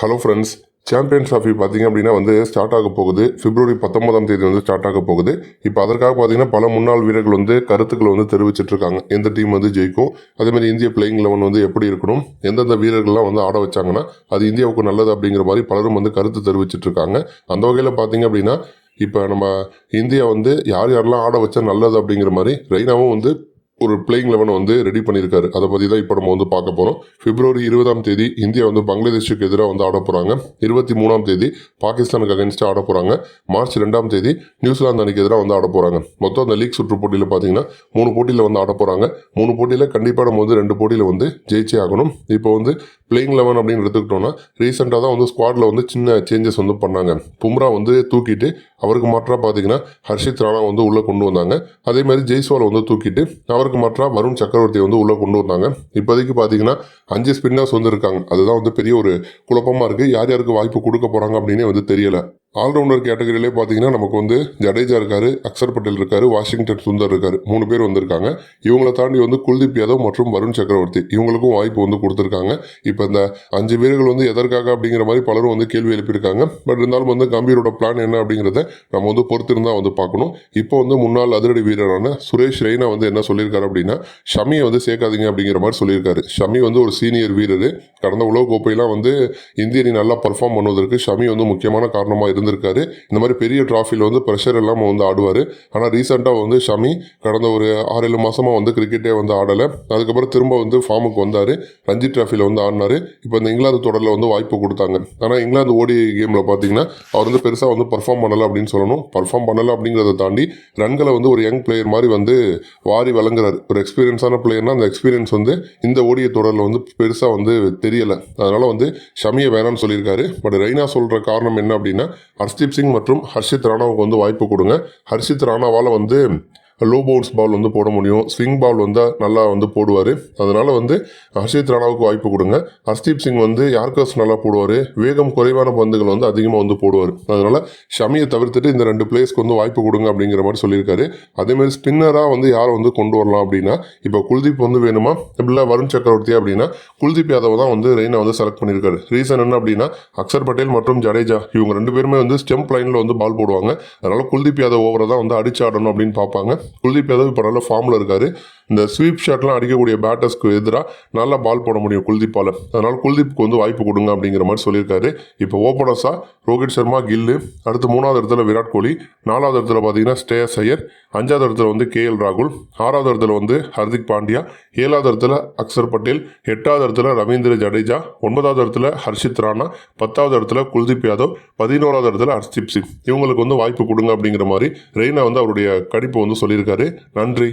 Hello friends champion trophy பார்த்தீங்க அப்படின்னா வந்து ஸ்டார்ட் ஆக போகுது. பிப்ரவரி பத்தொன்பதாம் தேதி வந்து ஸ்டார்ட் ஆக போகுது. இப்போ அதற்காக பார்த்தீங்கன்னா பல முன்னாள் வீரர்கள் வந்து கருத்துக்களை வந்து தெரிவிச்சிட்டு இருக்காங்க. எந்த டீம் வந்து ஜெயிக்கும்? அதேமாதிரி இந்திய பிளேயிங் லெவன் வந்து எப்படி இருக்கணும்? எந்தெந்த வீரர்கள்லாம் வந்து ஆட வச்சாங்கன்னா அது இந்தியாவுக்கு நல்லது அப்படிங்கிற மாதிரி பலரும் வந்து கருத்து தெரிவிச்சிட்டு இருக்காங்க. அந்த வகையில் பார்த்தீங்க அப்படின்னா இப்போ நம்ம இந்தியா வந்து யார் யாரெல்லாம் ஆட வச்சா நல்லது அப்படிங்கிற மாதிரி ரெய்னாவும் வந்து ஒரு பிளேயிங் லெவன் வந்து ரெடி பண்ணியிருக்காரு அதை பற்றி தான் இப்போ நம்ம வந்து பார்க்க போகிறோம் பிப்ரவரி இருபதாம் தேதி இந்தியா வந்து பங்களாதேஷுக்கு எதிராக வந்து ஆட போகிறாங்க இருபத்தி மூணாம் தேதி பாகிஸ்தானுக்கு அகேன்ஸ்டாக ஆட போகிறாங்க மார்ச் ரெண்டாம் தேதி நியூசிலாந்து அணிக்கு எதிராக வந்து ஆட போகிறாங்க மொத்தம் அந்த லீக் சுற்று போட்டியில் பார்த்தீங்கன்னா மூணு போட்டியில் வந்து ஆட போகிறாங்க மூணு போட்டியில் கண்டிப்பாக நம்ம வந்து ரெண்டு போட்டியில் வந்து ஜெயிச்சே ஆகணும். இப்போ வந்து பிளேயிங் லெவன் அப்படின்னு எடுத்துக்கிட்டோம்னா ரீசெண்டாக தான் வந்து ஸ்குவாடில் வந்து சின்ன சேஞ்சஸ் வந்து பண்ணாங்க. பும்ரா வந்து தூக்கிட்டு அவருக்கு மாற்றாக பார்த்தீங்கன்னா ஹர்ஷித் ராணா வந்து உள்ளே கொண்டு வந்தாங்க. அதே மாதிரி ஜெய்ஸ்வால் வந்து தூக்கிட்டு அவருக்கு மாற்றாக வருண் சக்கரவர்த்தி வந்து உள்ளே கொண்டு வந்தாங்க. இப்போதைக்கு பார்த்தீங்கன்னா அஞ்சு ஸ்பின்னர்ஸ் வந்து இருக்காங்க. அதுதான் வந்து பெரிய ஒரு குழப்பமாக இருக்குது யார் யாருக்கு வாய்ப்பு கொடுக்க போகிறாங்க அப்படின்னே வந்து தெரியலை. ஆல்ரவுண்டர் கேட்டகரியிலே பார்த்தீங்கன்னா நமக்கு வந்து ஜடேஜா இருக்காரு அக்சர் பட்டேல் இருக்காரு வாஷிங்டன் சுந்தர் இருக்காரு. மூணு பேர் வந்திருக்காங்க. இவங்களை தாண்டி வந்து குல்தீப் யாதவ் மற்றும் வருண் சக்கரவர்த்தி. இவங்களுக்கும் வாய்ப்பு வந்து கொடுத்துருக்காங்க. இப்போ இந்த அஞ்சு பேர்கள் வந்து எதற்காக அப்படிங்கிற மாதிரி பலரும் வந்து கேள்வி எழுப்பியிருக்காங்க. பட் இருந்தாலும் வந்து கம்பீரோட பிளான் என்ன அப்படிங்கிறத நம்ம வந்து பொறுத்திருந்தா வந்து பார்க்கணும். இப்போ வந்து முன்னாள் அதிரடி வீரரான சுரேஷ் ரெய்னா வந்து என்ன சொல்லியிருக்காரு அப்படின்னா ஷமியை வந்து சேர்க்காதீங்க அப்படிங்கிற மாதிரி சொல்லியிருக்காரு. ஷமி வந்து ஒரு சீனியர் வீரர். கடந்த உலக கோப்பையெல்லாம் வந்து இந்திய அணி நல்லா பர்ஃபார்ம் பண்ணுவதற்கு ஷமி வந்து முக்கியமான காரணமாக இருந்திருக்காரு. இந்த மாதிரி பெரிய ட்ராஃபியில் வந்து ப்ரெஷர் இல்லாமல் வந்து ஆடுவார். ஆனால் ரீசெண்டாக வந்து ஷமி கடந்த ஒரு ஆறு ஏழு மாதமாக வந்து கிரிக்கெட்டே வந்து ஆடலை. அதுக்கப்புறம் திரும்ப வந்து ஃபார்முக்கு வந்தார். ரஞ்சி ட்ராஃபியில் வந்து ஆடினார். இப்போ இந்த இங்கிலாந்து தொடரில் வந்து வாய்ப்பு கொடுத்தாங்க. ஆனால் இங்கிலாந்து ஓடி கேமில் பார்த்தீங்கன்னா அவர் வந்து பெருசாக வந்து பர்ஃபார்ம் பண்ணலை அப்படின்னு சொல்லணும். பர்ஃபார்ம் பண்ணலை அப்படிங்கிறத தாண்டி ரன்களை வந்து ஒரு யங் பிளேயர் மாதிரி வந்து வாரி வழங்குறாரு. ஒரு எக்ஸ்பீரியன்ஸான பிளேயர்னா அந்த எக்ஸ்பீரியன்ஸ் வந்து இந்த ஓடிய தொடரில் வந்து பெருசாக வந்து தெரியலை. அதனால் வந்து ஷமியை வேணாம்னு சொல்லியிருக்காரு. பட் ரெய்னா சொல்கிற காரணம் என்ன அப்படின்னா ஹர்ஷ்தீப் சிங் மற்றும் ஹர்ஷித் ராணாவுக்கு வந்து வாய்ப்பு கொடுங்க. ஹர்ஷித் ராணாவால் வந்து லோ பவுன்ஸ் பால் வந்து போட முடியும். ஸ்விங் பால் வந்து நல்லா வந்து போடுவார். அதனால் வந்து ஹர்ஷித் ராணாவுக்கு வாய்ப்பு கொடுங்க. ஹர்ஷ்தீப் சிங் வந்து யார்கர்ஸ் நல்லா போடுவார்? வேகம் குறைவான பந்துகள் வந்து அதிகமாக வந்து போடுவார். அதனால் ஷமியை தவிர்த்துட்டு இந்த ரெண்டு பிளேஸ்க்கு வந்து வாய்ப்பு கொடுங்க அப்படிங்கிற மாதிரி சொல்லியிருக்காரு. அதேமாதிரி ஸ்பின்னராக வந்து யாரை வந்து கொண்டு வரலாம் அப்படின்னா இப்போ குல்தீப் வந்து வேணுமா? இல்லை வருண் சக்கரவர்த்தி அப்படின்னா குல்தீப் யாதவ் தான் வந்து ரெய்னா வந்து செலக்ட் பண்ணியிருக்காரு. ரீசன் என்ன அப்படின்னா அக்சர் பட்டேல் மற்றும் ஜடேஜா இவங்க ரெண்டு பேருமே வந்து ஸ்டெம்ப் லைனில் வந்து பால் போடுவாங்க. அதனால் குல்தீப் யாதவ் ஓவரை தான் வந்து அடிச்சாடணும் அப்படின்னு பார்ப்பாங்க. குல்தீப் யாதவ் இப்போ நல்ல ஃபார்மில் இருக்காரு. இந்த ஸ்வீப் ஷாட்லாம் அடிக்கக்கூடிய பேட்டர்ஸ்க்கு எதிராக நல்லா பால் போட முடியும் குல்தீப்பால். அதனால் குல்தீப்க்கு வந்து வாய்ப்பு கொடுங்க அப்படிங்கிற மாதிரி சொல்லியிருக்காரு. இப்போ ஓப்பனர்ஸாக ரோஹித் சர்மா கில்லு அடுத்து மூணாவது இடத்துல விராட் கோலி நாலாவது இடத்துல பார்த்தீங்கன்னா ஸ்ரேயஸ் ஐயர் அஞ்சாவது இடத்துல வந்து கே எல் ராகுல் ஆறாவது இடத்துல வந்து ஹர்திக் பாண்டியா ஏழாவது இடத்துல அக்சர் பட்டேல் எட்டாவது இடத்துல ரவீந்திர ஜடேஜா ஒன்பதாவது இடத்துல ஹர்ஷித் ராணா பத்தாவது இடத்துல குல்தீப் யாதவ் பதினோராவது இடத்துல ஹர்ஷ்தீப் சிங். இவங்களுக்கு வந்து வாய்ப்பு கொடுங்க அப்படிங்கிற மாதிரி ரெய்னா வந்து அவருடைய கணிப்பு வந்து சொல்லியிருக்காரு. நன்றி.